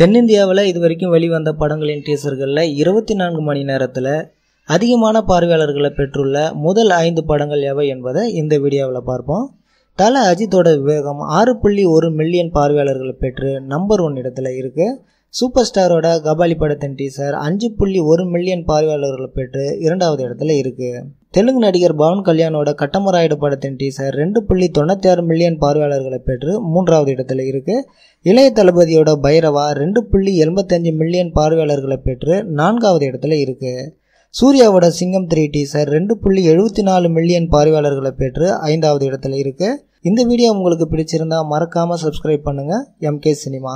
தென்னிந்தியாவில் இது வரைக்கும் வெளிவந்த படங்களின் டீசர்களில் இருபத்தி நான்கு மணி நேரத்தில் அதிகமான பார்வையாளர்களை பெற்றுள்ள முதல் ஐந்து படங்கள் எவை என்பதை இந்த வீடியோவில் பார்ப்போம். தல அஜித்தோட விவேகம் ஆறு புள்ளி ஒரு மில்லியன் பார்வையாளர்களை பெற்று நம்பர் ஒன் இடத்துல இருக்குது சூப்பர் ஸ்டாரோட கபாலி படத்தின் டீசர் அஞ்சு புள்ளி ஒரு மில்லியன் பார்வையாளர்களை பெற்று இரண்டாவது இடத்துல இருக்குது தெலுங்கு நடிகர் பவன் கல்யாணோட கட்டமராயுடு படத்தின் டீசர் ரெண்டு புள்ளி தொண்ணூற்றி ஆறு மில்லியன் பார்வையாளர்களை பெற்று மூன்றாவது இடத்துல இருக்குது இளைய தளபதியோட பைரவா ரெண்டு புள்ளி எண்பத்தஞ்சு மில்லியன் பார்வையாளர்களை பெற்று நான்காவது இடத்துல இருக்குது சூர்யாவோட சிங்கம் த்ரீ டீசர் ரெண்டு புள்ளி எழுபத்தி நாலு மில்லியன் பார்வையாளர்களை பெற்று ஐந்தாவது இடத்துல இருக்குது இந்த வீடியோ உங்களுக்கு பிடிச்சிருந்தா மறக்காமல் சப்ஸ்கிரைப் பண்ணுங்கள் எம்கே சினிமா